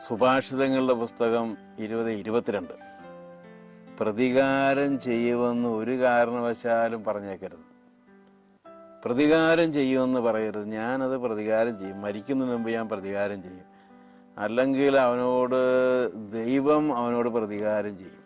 സുഭാഷിതങ്ങളുടെ പുസ്തകം ഇരുപത് ഇരുപത്തിരണ്ട്. പ്രതികാരം ചെയ്യുമെന്ന് ഒരു കാരണവശാലും പറഞ്ഞേക്കരുത്. പ്രതികാരം ചെയ്യുമെന്ന് പറയരുത്. ഞാനത് പ്രതികാരം ചെയ്യും. മരിക്കുന്നതിന് മുമ്പ് ഞാൻ പ്രതികാരം ചെയ്യും. അല്ലെങ്കിൽ അവനോട് ദൈവം അവനോട് പ്രതികാരം ചെയ്യും.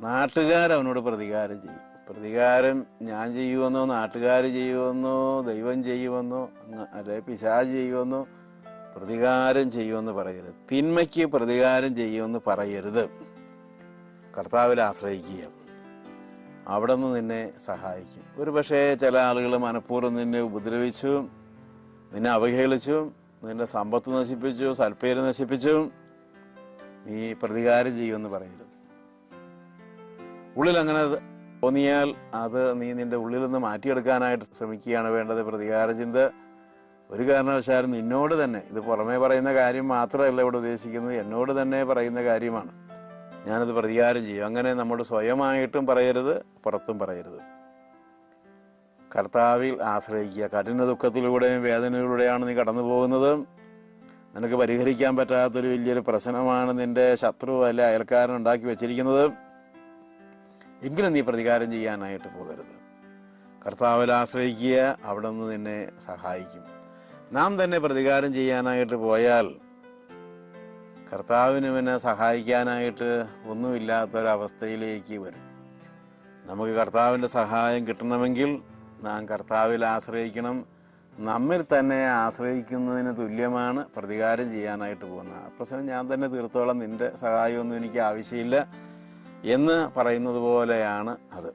നാട്ടുകാർ അവനോട് പ്രതികാരം ചെയ്യും. പ്രതികാരം ഞാൻ ചെയ്യുമെന്നോ നാട്ടുകാർ ചെയ്യുമെന്നോ ദൈവം ചെയ്യുമെന്നോ അല്ലെ പിശാജ് ചെയ്യുമെന്നോ പ്രതികാരം ചെയ്യുമെന്ന് പറയരുത്. തിന്മയ്ക്ക് പ്രതികാരം ചെയ്യുമെന്ന് പറയരുത്. കർത്താവിൽ ആശ്രയിക്കുക. അവിടെ നിന്ന് നിന്നെ സഹായിക്കും. ഒരു പക്ഷേ ചില ആളുകൾ മനഃപൂർവം നിന്നെ ഉപദ്രവിച്ചു നിന്നെ അവഹേളിച്ചു നിന്റെ സമ്പത്ത് നശിപ്പിച്ചു സൽപ്പേര് നശിപ്പിച്ചു. നീ പ്രതികാരം ചെയ്യുമെന്ന് പറയരുത്. ഉള്ളിൽ അങ്ങനെ തോന്നിയാൽ അത് നീ നിന്റെ ഉള്ളിൽ നിന്ന് മാറ്റിയെടുക്കാനായിട്ട് ശ്രമിക്കുകയാണ് വേണ്ടത്. പ്രതികാര ചിന്ത ഒരു കാരണവശാലും നിന്നോട് തന്നെ ഇത് പുറമേ പറയുന്ന കാര്യം മാത്രമല്ല ഇവിടെ ഉദ്ദേശിക്കുന്നത് എന്നോട് തന്നെ പറയുന്ന കാര്യമാണ്. ഞാനത് പ്രതികാരം ചെയ്യും. അങ്ങനെ നമ്മൾ സ്വയമായിട്ടും പറയരുത് പുറത്തും പറയരുത്. കർത്താവിൽ ആശ്രയിക്കുക. കഠിന ദുഃഖത്തിലൂടെയും വേദനയിലൂടെയാണ് നീ കടന്നു പോകുന്നത്. നിനക്ക് പരിഹരിക്കാൻ പറ്റാത്തൊരു വലിയൊരു പ്രശ്നമാണ് നിന്റെ ശത്രു അല്ലെ അയൽക്കാരൻ ഉണ്ടാക്കി വെച്ചിരിക്കുന്നത്. എങ്കിലും നീ പ്രതികാരം ചെയ്യാനായിട്ട് പോകരുത്. കർത്താവിൽ ആശ്രയിക്കുക അവിടെ നിന്ന് നിന്നെ സഹായിക്കും. നാം തന്നെ പ്രതികാരം ചെയ്യാനായിട്ട് പോയാൽ കർത്താവിന് പിന്നെ സഹായിക്കാനായിട്ട് ഒന്നുമില്ലാത്തൊരവസ്ഥയിലേക്ക് വരും. നമുക്ക് കർത്താവിന്റെ സഹായം കിട്ടണമെങ്കിൽ നാം കർത്താവിൽ ആശ്രയിക്കണം. നമ്മിൽ തന്നെ ആശ്രയിക്കുന്നതിന് തുല്യമാണ് പ്രതികാരം ചെയ്യാനായിട്ട് പോകുന്നത്. പ്രശ്നം ഞാൻ തന്നെ തീർത്തോളം നിന്റെ സഹായമൊന്നും എനിക്ക് ആവശ്യമില്ല എന്ന് പറയുന്നത് പോലെയാണ് അത്.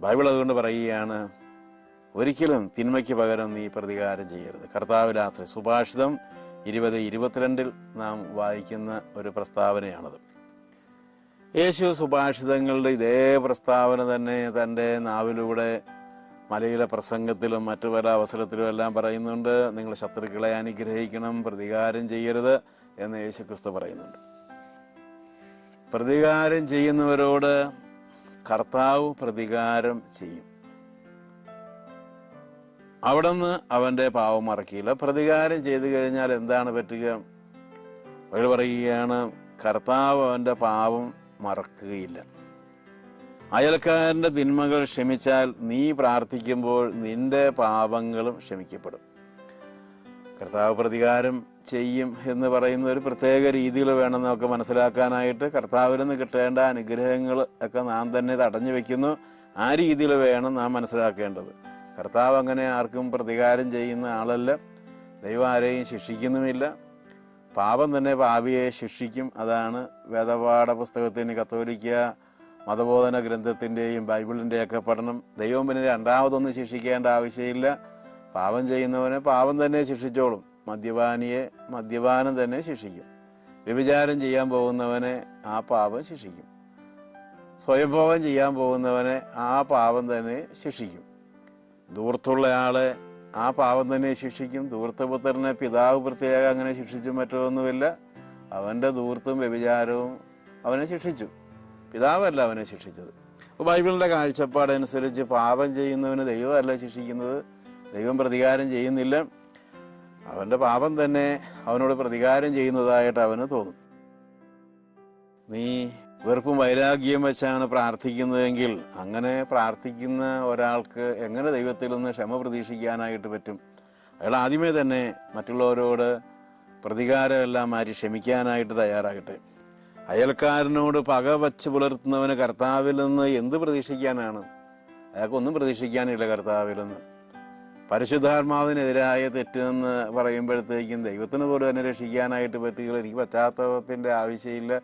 ബൈബിൾ അതുകൊണ്ട് പറയുകയാണ് ഒരിക്കലും തിന്മയ്ക്ക് പകരം നീ പ്രതികാരം ചെയ്യരുത്. കർത്താവിലാശ്രയ സുഭാഷിതം ഇരുപത് ഇരുപത്തിരണ്ടിൽ നാം വായിക്കുന്ന ഒരു പ്രസ്താവനയാണത്. യേശു സുഭാഷിതങ്ങളുടെ ഇതേ പ്രസ്താവന തന്നെ തന്റെ നാവിലൂടെ മലയിലെ പ്രസംഗത്തിലും മറ്റു പല അവസരത്തിലും എല്ലാം പറയുന്നുണ്ട്. നിങ്ങൾ ശത്രുക്കളെ അനുഗ്രഹിക്കണം പ്രതികാരം ചെയ്യരുത് എന്ന് യേശു ക്രിസ്തു പറയുന്നുണ്ട്. പ്രതികാരം ചെയ്യുന്നവരോട് കർത്താവ് പ്രതികാരം ചെയ്യും. അവിടുന്ന് അവന്റെ പാവം മറക്കിയില്ല. പ്രതികാരം ചെയ്തു കഴിഞ്ഞാൽ എന്താണ് പറ്റുക? അവർ പറയുകയാണ് കർത്താവ് അവന്റെ പാവം മറക്കുകയില്ല. അയൽക്കാരന്റെ തിന്മകൾ ക്ഷമിച്ചാൽ നീ പ്രാർത്ഥിക്കുമ്പോൾ നിന്റെ പാപങ്ങളും ക്ഷമിക്കപ്പെടും. കർത്താവ് പ്രതികാരം ചെയ്യും എന്ന് പറയുന്ന ഒരു പ്രത്യേക രീതിയിൽ വേണം നമുക്ക് മനസ്സിലാക്കാനായിട്ട്. കർത്താവിൽ നിന്ന് കിട്ടേണ്ട അനുഗ്രഹങ്ങൾ ഒക്കെ നാം തന്നെ തടഞ്ഞു വെക്കുന്നു. ആ രീതിയിൽ വേണം നാം മനസ്സിലാക്കേണ്ടത്. കർത്താവ് അങ്ങനെ ആർക്കും പ്രതികാരം ചെയ്യുന്ന ആളല്ല. ദൈവം ആരെയും ശിക്ഷിക്കുന്നുമില്ല. പാപം തന്നെ പാപിയെ ശിക്ഷിക്കും. അതാണ് വേദപാഠ പുസ്തകത്തിന് കത്തോലിക്ക മതബോധന ഗ്രന്ഥത്തിന്റെയും ബൈബിളിന്റെയൊക്കെ പഠനം. ദൈവം പിന്നെ രണ്ടാമതൊന്നും ശിക്ഷിക്കേണ്ട ആവശ്യമില്ല. പാപം ചെയ്യുന്നവനെ പാപം തന്നെ ശിക്ഷിച്ചോളും. മദ്യപാനിയെ മദ്യപാനം തന്നെ ശിക്ഷിക്കും. വ്യഭിചാരം ചെയ്യാൻ പോകുന്നവനെ ആ പാപം ശിക്ഷിക്കും. സ്വയംഭോഗം ചെയ്യാൻ പോകുന്നവനെ ആ പാപം തന്നെ ശിക്ഷിക്കും. ദൂർത്തുള്ള ആളെ ആ പാവം തന്നെ ശിക്ഷിക്കും. ദൂർത്തപുത്രനെ പിതാവ് പ്രത്യേകം അങ്ങനെ ശിക്ഷിച്ചും മറ്റൊന്നുമില്ല. അവന്റെ ദൂർത്തും വ്യഭിചാരവും അവനെ ശിക്ഷിച്ചു. പിതാവല്ല അവനെ ശിക്ഷിച്ചത്. അപ്പോൾ ബൈബിളിന്റെ കാഴ്ചപ്പാടനുസരിച്ച് പാപം ചെയ്യുന്നവന് ദൈവമല്ല ശിക്ഷിക്കുന്നത്. ദൈവം പ്രതികാരം ചെയ്യുന്നില്ല. അവന്റെ പാപം തന്നെ അവനോട് പ്രതികാരം ചെയ്യുന്നതായിട്ട് അവന് തോന്നും. നീ വെറുപ്പും വൈരാഗ്യം വെച്ചാണ് പ്രാർത്ഥിക്കുന്നതെങ്കിൽ അങ്ങനെ പ്രാർത്ഥിക്കുന്ന ഒരാൾക്ക് എങ്ങനെ ദൈവത്തിൽ നിന്ന് ക്ഷമ പ്രതീക്ഷിക്കാനായിട്ട് പറ്റും? അയാൾ ആദ്യമേ തന്നെ മറ്റുള്ളവരോട് പ്രതികാരമെല്ലാം മാറ്റി ക്ഷമിക്കാനായിട്ട് തയ്യാറാകട്ടെ. അയൽക്കാരനോട് പക വച്ച് പുലർത്തുന്നവന് കർത്താവിൽ നിന്ന് എന്ത് പ്രതീക്ഷിക്കാനാണ്? അയാൾക്കൊന്നും പ്രതീക്ഷിക്കാനില്ല കർത്താവിൽ നിന്ന്. പരിശുദ്ധാത്മാവിനെതിരായ തെറ്റെന്ന് പറയുമ്പോഴത്തേക്കും ദൈവത്തിന് പോലും എന്നെ രക്ഷിക്കാനായിട്ട് പറ്റുകയില്ല. എനിക്ക് പശ്ചാത്തലത്തിന്റെ ആവശ്യമില്ല.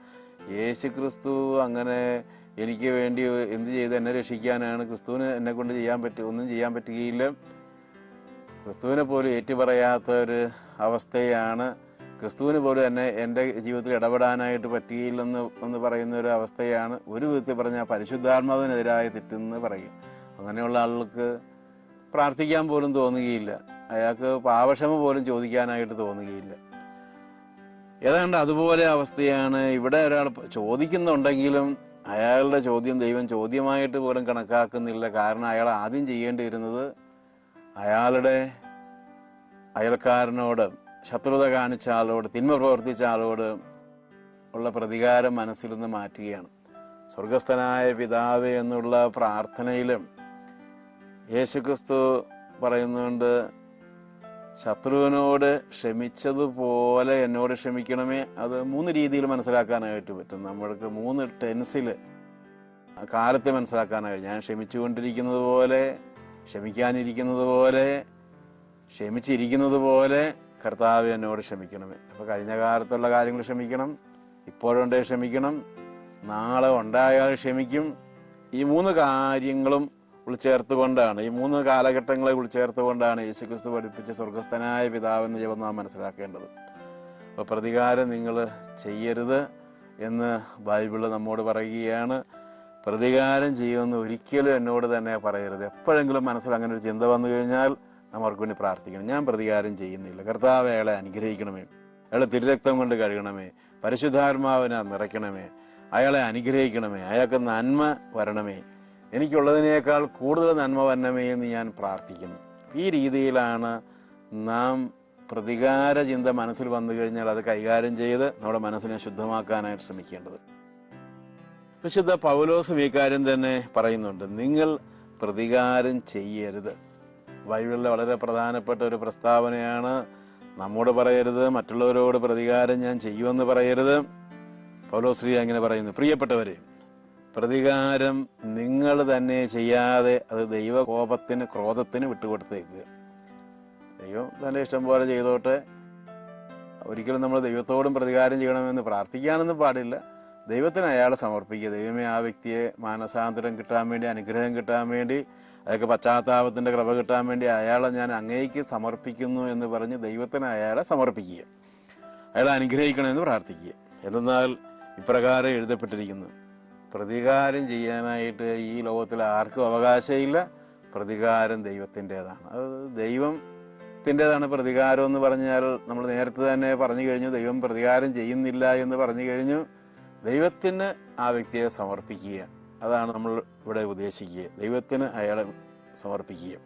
യേശു ക്രിസ്തു അങ്ങനെ എനിക്ക് വേണ്ടി എന്ത് ചെയ്ത് എന്നെ രക്ഷിക്കാനാണ് ക്രിസ്തുവിന് എന്നെ കൊണ്ട് ചെയ്യാൻ പറ്റി ഒന്നും ചെയ്യാൻ പറ്റുകയില്ല. ക്രിസ്തുവിനെ പോലും ഏറ്റുപറയാത്ത ഒരു അവസ്ഥയാണ് ക്രിസ്തുവിന് പോലും എന്നെ എന്റെ ജീവിതത്തിൽ ഇടപെടാനായിട്ട് പറ്റുകയില്ലെന്ന് എന്ന് പറയുന്ന ഒരു അവസ്ഥയാണ്. ഒരു വിധത്തിൽ പറഞ്ഞാൽ പരിശുദ്ധാത്മാവിനെതിരായ തെറ്റെന്ന് പറയും. അങ്ങനെയുള്ള ആളുകൾക്ക് പ്രാർത്ഥിക്കാൻ പോലും തോന്നുകയില്ല. അയാൾക്ക് പാവക്ഷമ പോലും ചോദിക്കാനായിട്ട് തോന്നുകയില്ല. ഏതാണ്ട് അതുപോലെ അവസ്ഥയാണ്. ഇവിടെ ഒരാൾ ചോദിക്കുന്നുണ്ടെങ്കിലും അയാളുടെ ചോദ്യം ദൈവം ചോദ്യമായിട്ട് പോലും കണക്കാക്കുന്നില്ല. കാരണം അയാൾ ആദ്യം ചെയ്യേണ്ടിയിരുന്നത് അയാളുടെ അയൽക്കാരനോട് ശത്രുത കാണിച്ച ആളോട് തിന്മ പ്രവർത്തിച്ച ആളോട് ഉള്ള പ്രതികാരം മനസ്സിൽ നിന്ന് മാറ്റുകയാണ്. സ്വർഗസ്ഥനായ പിതാവ് എന്നുള്ള പ്രാർത്ഥനയിലും യേശുക്രിസ്തു പറയുന്നുണ്ട് ശത്രുവിനോട് ക്ഷമിച്ചതുപോലെ എന്നോട് ക്ഷമിക്കണമേ. അത് മൂന്ന് രീതിയിൽ മനസ്സിലാക്കാനായിട്ട് പറ്റും. നമ്മൾക്ക് മൂന്ന് ടെൻസിൽ കാലത്തെ മനസ്സിലാക്കാനായി ഞാൻ ക്ഷമിച്ചുകൊണ്ടിരിക്കുന്നത് പോലെ ക്ഷമിക്കാനിരിക്കുന്നത് പോലെ ക്ഷമിച്ചിരിക്കുന്നത് പോലെ കർത്താവ് എന്നോട് ക്ഷമിക്കണമേ. അപ്പോൾ കഴിഞ്ഞ കാലത്തുള്ള കാര്യങ്ങൾ ക്ഷമിക്കണം ഇപ്പോഴുണ്ടേ ക്ഷമിക്കണം നാളെ ഉണ്ടായാൽ ക്ഷമിക്കും. ഈ മൂന്ന് കാര്യങ്ങളും ഉൾച്ചേർത്തുകൊണ്ടാണ്. ഈ മൂന്ന് കാലഘട്ടങ്ങളെ ഉൾച്ചേർത്തുകൊണ്ടാണ് യേശുക്രിസ്തു പഠിപ്പിച്ച സ്വർഗസ്ഥനായ പിതാവെന്ന് ജപം നാം മനസ്സിലാക്കേണ്ടത്. അപ്പോൾ പ്രതികാരം നിങ്ങൾ ചെയ്യരുത് എന്ന് ബൈബിൾ നമ്മോട് പറയുകയാണ്. പ്രതികാരം ചെയ്യുമെന്ന് ഒരിക്കലും എന്നോട് തന്നെ പറയരുത്. എപ്പോഴെങ്കിലും മനസ്സിൽ അങ്ങനെ ഒരു ചിന്ത വന്നു കഴിഞ്ഞാൽ നമ്മൾക്ക് വേണ്ടി പ്രാർത്ഥിക്കണം. ഞാൻ പ്രതികാരം ചെയ്യുന്നില്ല. കർത്താവ് അയാളെ അനുഗ്രഹിക്കണമേ. അയാളെ തിരുരക്തം കൊണ്ട് കഴുകണമേ. പരിശുദ്ധാത്മാവിനെ നിറയ്ക്കണമേ. അയാളെ അനുഗ്രഹിക്കണമേ. അയാൾക്ക് നന്മ വരണമേ. എനിക്കുള്ളതിനേക്കാൾ കൂടുതൽ നന്മ വരണമേ എന്ന് ഞാൻ പ്രാർത്ഥിക്കുന്നു. ഈ രീതിയിലാണ് നാം പ്രതികാര ചിന്ത മനസ്സിൽ വന്നു കഴിഞ്ഞാൽ അത് കൈകാര്യം ചെയ്ത് നമ്മുടെ മനസ്സിനെ ശുദ്ധമാക്കാനായിട്ട് ശ്രമിക്കേണ്ടത്. വിശുദ്ധ പൗലോസും ഈ കാര്യം തന്നെ പറയുന്നുണ്ട്. നിങ്ങൾ പ്രതികാരം ചെയ്യരുത്. ബൈബിളിലെ വളരെ പ്രധാനപ്പെട്ട ഒരു പ്രസ്താവനയാണ് നമ്മോട് പറയരുത് മറ്റുള്ളവരോട് പ്രതികാരം ഞാൻ ചെയ്യുമെന്ന് പറയരുത്. പൗലോശ്രീ അങ്ങനെ പറയുന്നു. പ്രിയപ്പെട്ടവരെ പ്രതികാരം നിങ്ങൾ തന്നെ ചെയ്യാതെ അത് ദൈവകോപത്തിന് ക്രോധത്തിന് വിട്ടുകൊടുത്തേക്കുക ദൈവം തന്റെ ഇഷ്ടം പോലെ ചെയ്തോട്ടെ. ഒരിക്കലും നമ്മൾ ദൈവത്തോടും പ്രതികാരം ചെയ്യണമെന്ന് പ്രാർത്ഥിക്കാനൊന്നും പാടില്ല. ദൈവത്തിന് അയാളെ സമർപ്പിക്കുക. ദൈവമേ ആ വ്യക്തിയെ മാനസാന്തരം കിട്ടാൻ വേണ്ടി അനുഗ്രഹം കിട്ടാൻ വേണ്ടി അയാൾക്ക് പശ്ചാത്താപത്തിന്റെ കൃപ കിട്ടാൻ വേണ്ടി അയാളെ ഞാൻ അങ്ങേക്ക് സമർപ്പിക്കുന്നു എന്ന് പറഞ്ഞ് ദൈവത്തിന് അയാളെ സമർപ്പിക്കുക. അയാളെ അനുഗ്രഹിക്കണമെന്ന് പ്രാർത്ഥിക്കുക. എന്തെന്നാൽ ഇപ്രകാരം എഴുതപ്പെട്ടിരിക്കുന്നു. പ്രതികാരം ചെയ്യാനായിട്ട് ഈ ലോകത്തിൽ ആർക്കും അവകാശമില്ല. പ്രതികാരം ദൈവത്തിന്റെതാണ്. അത് ദൈവത്തിന്റെതാണ് പ്രതികാരം എന്ന് പറഞ്ഞാൽ നമ്മൾ നേരത്തെ തന്നെ പറഞ്ഞു കഴിഞ്ഞു ദൈവം പ്രതികാരം ചെയ്യുന്നില്ല എന്ന് പറഞ്ഞു കഴിഞ്ഞു. ദൈവത്തിന് ആ വ്യക്തിയെ സമർപ്പിക്കുക. അതാണ് നമ്മൾ ഇവിടെ ഉദ്ദേശിക്കുക. ദൈവത്തിന് അയാളെ സമർപ്പിക്കുക.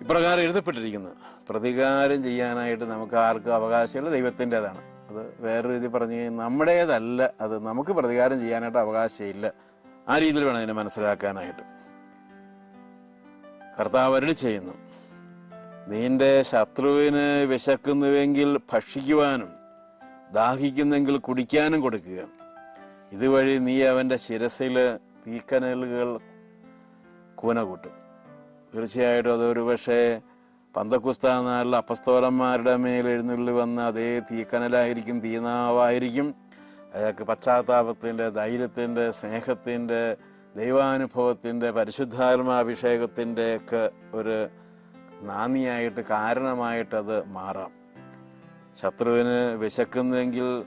ഇപ്രകാരം എഴുതപ്പെട്ടിരിക്കുന്നത് പ്രതികാരം ചെയ്യാനായിട്ട് നമുക്ക് ആർക്കും അവകാശമില്ല ദൈവത്തിന്റെതാണ്. അത് വേറെ രീതി പറഞ്ഞു കഴിഞ്ഞാൽ നമ്മുടേതല്ല അത് നമുക്ക് പ്രതികാരം ചെയ്യാനായിട്ട് അവകാശമില്ല. ആ രീതിയിൽ വേണം അതിനെ മനസ്സിലാക്കാനായിട്ട്. കർത്താവ് അരുളി ചെയ്യുന്നു. നിന്റെ ശത്രുവിന് വിശക്കുന്നുവെങ്കിൽ ഭക്ഷിക്കുവാനും ദാഹിക്കുന്നെങ്കിൽ കുടിക്കാനും കൊടുക്കുക. ഇതുവഴി നീ അവന്റെ ശിരസിൽ തീക്കനലുകൾ കൂന കൂട്ടും തീർച്ചയായിട്ടും അതൊരു പക്ഷേ പന്തക്കുസ്ത നാളിൽ അപ്പസ്തോലന്മാരുടെ മേൽ എഴുന്നള്ളി വന്ന അതേ തീക്കനലായിരിക്കും തീനാവായിരിക്കും. അയാൾക്ക് പശ്ചാത്താപത്തിന്റെ ധൈര്യത്തിന്റെ സ്നേഹത്തിന്റെ ദൈവാനുഭവത്തിന്റെ പരിശുദ്ധാത്മാഭിഷേകത്തിന്റെ ഒക്കെ ഒരു നാന്ദിയായിട്ട് കാരണമായിട്ടത് മാറാം. ശത്രുവിന് വിശക്കുന്നെങ്കിൽ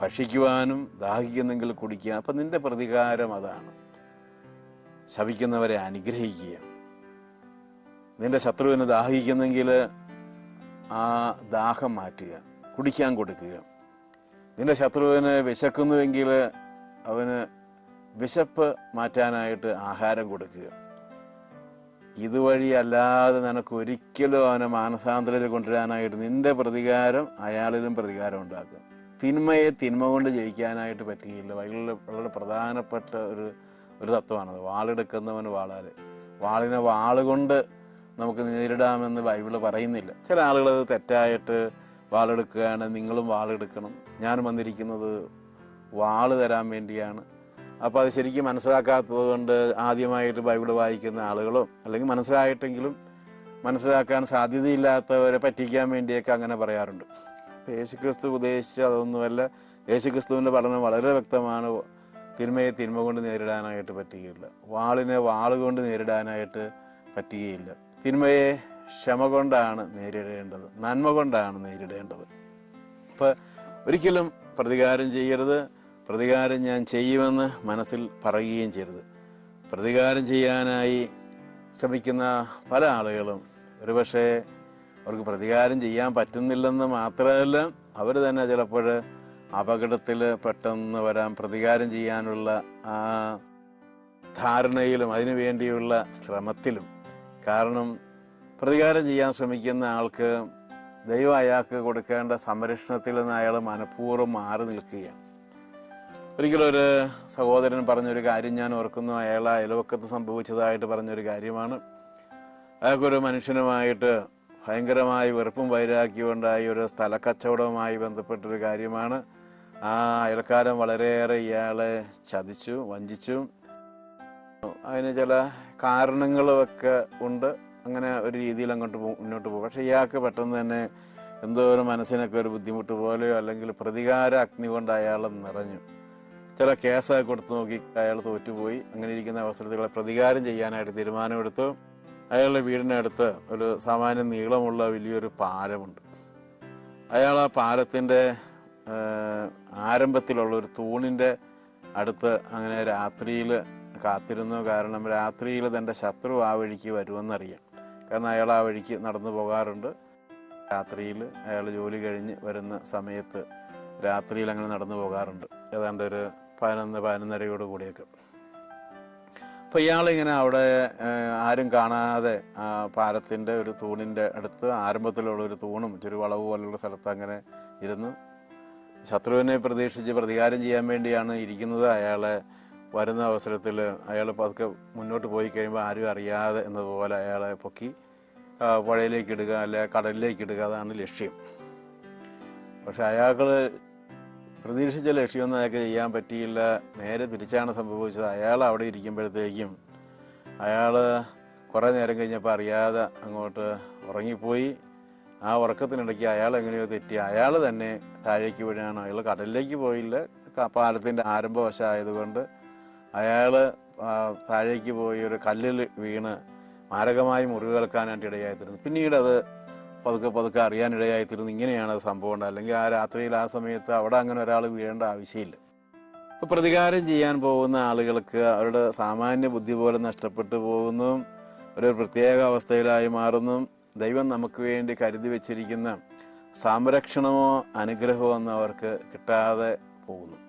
ഭക്ഷിക്കുവാനും ദാഹിക്കുന്നെങ്കിൽ കുടിക്കുക. അപ്പം നിന്റെ പ്രതികാരം അതാണ്. ശവിക്കുന്നവരെ അനുഗ്രഹിക്കുക. നിന്റെ ശത്രുവിനെ ദാഹിക്കുന്നെങ്കിൽ ആ ദാഹം മാറ്റുക കുടിക്കാൻ കൊടുക്കുക. നിന്റെ ശത്രുവിന് വിശക്കുന്നുവെങ്കിൽ അവന് വിശപ്പ് മാറ്റാനായിട്ട് ആഹാരം കൊടുക്കുക. ഇതുവഴി അല്ലാതെ നിനക്ക് ഒരിക്കലും അവനെ മാനസാന്തരത്തിൽ കൊണ്ടുവരാനായിട്ട് നിന്റെ പ്രതികാരം അയാളിലും പ്രതികാരം ഉണ്ടാക്കും തിന്മയെ തിന്മ കൊണ്ട് ജയിക്കാനായിട്ട് പറ്റുകയില്ല ബൈബിളിൽ വളരെ പ്രധാനപ്പെട്ട ഒരു ഒരു തത്വമാണത്. വാളെടുക്കുന്നവന് വാളാൽ. വാളിനെ വാളുകൊണ്ട് നമുക്ക് നേരിടാമെന്ന് ബൈബിൾ പറയുന്നില്ല. ചില ആളുകൾ അത് തെറ്റായിട്ട് വാളെടുക്കുകയാണ് നിങ്ങളും വാളെടുക്കണം. ഞാൻ വന്നിരിക്കുന്നത് വാൾ തരാൻ വേണ്ടിയാണ്. അപ്പോൾ അത് ശരിക്കും മനസ്സിലാക്കാത്തത് കൊണ്ട് ആദ്യമായിട്ട് ബൈബിൾ വായിക്കുന്ന ആളുകളോ അല്ലെങ്കിൽ മനസ്സിലായിട്ടെങ്കിലും മനസ്സിലാക്കാൻ സാധ്യതയില്ലാത്തവരെ പറ്റിക്കാൻ വേണ്ടിയൊക്കെ അങ്ങനെ പറയാറുണ്ട്. യേശുക്രിസ്തു ഉദ്ദേശിച്ച അതൊന്നുമല്ല. യേശുക്രിസ്തുവിന്റെ പഠനം വളരെ വ്യക്തമാണ്. തിന്മയെ തിന്മ കൊണ്ട് നേരിടാനായിട്ട് പറ്റുകയില്ല. വാളിനെ വാളുകൊണ്ട് നേരിടാനായിട്ട് പറ്റുകയില്ല. തിന്മയെ ക്ഷമ കൊണ്ടാണ് നേരിടേണ്ടത് നന്മ കൊണ്ടാണ് നേരിടേണ്ടത്. അപ്പോൾ ഒരിക്കലും പ്രതികാരം ചെയ്യരുത് പ്രതികാരം ഞാൻ ചെയ്യുമെന്ന് മനസ്സിൽ പറയുകയും ചെയ്യരുത്. പ്രതികാരം ചെയ്യാനായി ശ്രമിക്കുന്ന പല ആളുകളും ഒരുപക്ഷെ അവർക്ക് പ്രതികാരം ചെയ്യാൻ പറ്റുന്നില്ലെന്ന് മാത്രമല്ല അവർ തന്നെ ചിലപ്പോൾ അപകടത്തിൽ പെട്ടെന്ന് വരാൻ പ്രതികാരം ചെയ്യാനുള്ള ആ ധാരണയിലും അതിനു വേണ്ടിയുള്ള ശ്രമത്തിലും കാരണം പ്രതികാരം ചെയ്യാൻ ശ്രമിക്കുന്ന ആൾക്ക് ദൈവം അയാൾക്ക് കൊടുക്കേണ്ട സംരക്ഷണത്തിൽ നിന്ന് അയാൾ മനഃപൂർവം മാറി നിൽക്കുകയാണ്. ഒരിക്കലും ഒരു സഹോദരൻ പറഞ്ഞൊരു കാര്യം ഞാൻ ഓർക്കുന്നു. അയാൾ അയൽവക്കത്ത് സംഭവിച്ചതായിട്ട് പറഞ്ഞൊരു കാര്യമാണ്. അയാൾക്കൊരു മനുഷ്യനുമായിട്ട് ഭയങ്കരമായി വെറുപ്പും വൈരാഗ്യവും ഉണ്ടായി ഒരു സ്ഥലക്കച്ചവടവുമായി ബന്ധപ്പെട്ടൊരു കാര്യമാണ്. ആ അയൽക്കാരൻ വളരെയേറെ ഇയാളെ ചതിച്ചു വഞ്ചിച്ചു. അതിന് ചില കാരണങ്ങളൊക്കെ ഉണ്ട്. അങ്ങനെ ഒരു രീതിയിൽ അങ്ങോട്ട് മുന്നോട്ട് പോകും. പക്ഷേ ഇയാൾക്ക് പെട്ടെന്ന് തന്നെ എന്തോ ഒരു മനസ്സിനൊക്കെ ഒരു ബുദ്ധിമുട്ട് പോലെയോ അല്ലെങ്കിൽ പ്രതികാര അഗ്നി കൊണ്ട് അയാൾ നിറഞ്ഞു. ചില കേസൊക്കെ കൊടുത്തു നോക്കി അയാൾ തോറ്റുപോയി. അങ്ങനെ ഇരിക്കുന്ന അവസരത്തിൽ പ്രതികാരം ചെയ്യാനായിട്ട് തീരുമാനമെടുത്തു. അയാളുടെ വീടിനടുത്ത് ഒരു സാമാന്യ നീളമുള്ള വലിയൊരു പാലമുണ്ട്. അയാൾ ആ പാലത്തിന്റെ ആരംഭത്തിലുള്ള ഒരു തൂണിന്റെ അടുത്ത് അങ്ങനെ രാത്രിയിൽ കാത്തിരുന്നു. കാരണം രാത്രിയിൽ തന്റെ ശത്രു ആ വഴിക്ക് വരുമെന്നറിയാം. കാരണം അയാൾ ആ വഴിക്ക് നടന്നു പോകാറുണ്ട്. രാത്രിയിൽ അയാൾ ജോലി കഴിഞ്ഞ് വരുന്ന സമയത്ത് രാത്രിയിൽ അങ്ങനെ നടന്നു പോകാറുണ്ട്. ഏതാണ്ട് ഒരു പതിനൊന്ന് പതിനൊന്നരയോട് കൂടിയൊക്കെ. അപ്പോൾ ഇയാളിങ്ങനെ അവിടെ ആരും കാണാതെ പാലത്തിന്റെ ഒരു തൂണിന്റെ അടുത്ത് ആരംഭത്തിലുള്ള ഒരു തൂണും ഒരു വളവ് പോലുള്ള സ്ഥലത്ത് അങ്ങനെ ഇരുന്നു. ശത്രുവിനെ പ്രതീക്ഷിച്ച് പ്രതികാരം ചെയ്യാൻ വേണ്ടിയാണ് ഇരിക്കുന്നത്. അയാളെ വരുന്ന അവസരത്തിൽ അയാൾ പതുക്കെ മുന്നോട്ട് പോയി കഴിയുമ്പോൾ ആരും അറിയാതെ എന്നതുപോലെ അയാളെ പൊക്കി പുഴയിലേക്ക് ഇടുക അല്ലെ കടലിലേക്ക് ഇടുക അതാണ് ലക്ഷ്യം. പക്ഷെ അയാൾക്ക് പ്രതീക്ഷിച്ച ലക്ഷ്യമൊന്നും അയാൾക്ക് ചെയ്യാൻ പറ്റിയില്ല. നേരെ തിരിച്ചാണ് സംഭവിച്ചത്. അയാൾ അവിടെ ഇരിക്കുമ്പോഴത്തേക്കും അയാൾ കുറേ നേരം കഴിഞ്ഞപ്പോൾ അറിയാതെ അങ്ങോട്ട് ഉറങ്ങിപ്പോയി. ആ ഉറക്കത്തിനിടയ്ക്ക് അയാൾ എങ്ങനെയോ തെറ്റി. അയാൾ തന്നെ താഴേക്ക് വീഴാണ്. അയാൾ കടലിലേക്ക് പോയില്ല. പാലത്തിന്റെ ആരംഭവശമായതുകൊണ്ട് അയാൾ താഴേക്ക് പോയി ഒരു കല്ലിൽ വീണ് മാരകമായി മുറിവേൽക്കാനായിട്ട് ഇടയായിത്തീരുന്നു പിന്നീട് അത് പതുക്കെ പതുക്കെ അറിയാനിടയായിത്തീരുന്നു ഇങ്ങനെയാണ് സംഭവം ഉണ്ടായത്. അല്ലെങ്കിൽ ആ രാത്രിയിൽ ആ സമയത്ത് അവിടെ അങ്ങനെ ഒരാൾ വീഴേണ്ട ആവശ്യമില്ല. ഇപ്പോൾ പ്രതികാരം ചെയ്യാൻ പോകുന്ന ആളുകൾക്ക് അവരുടെ സാമാന്യ ബുദ്ധി പോലും നഷ്ടപ്പെട്ടു പോകുന്നു. ഒരു പ്രത്യേക അവസ്ഥയിലായി മാറുന്നു. ദൈവം നമുക്ക് വേണ്ടി കരുതി വെച്ചിരിക്കുന്ന സംരക്ഷണമോ അനുഗ്രഹമോ ഒന്നും അവർക്ക് കിട്ടാതെ പോകുന്നു.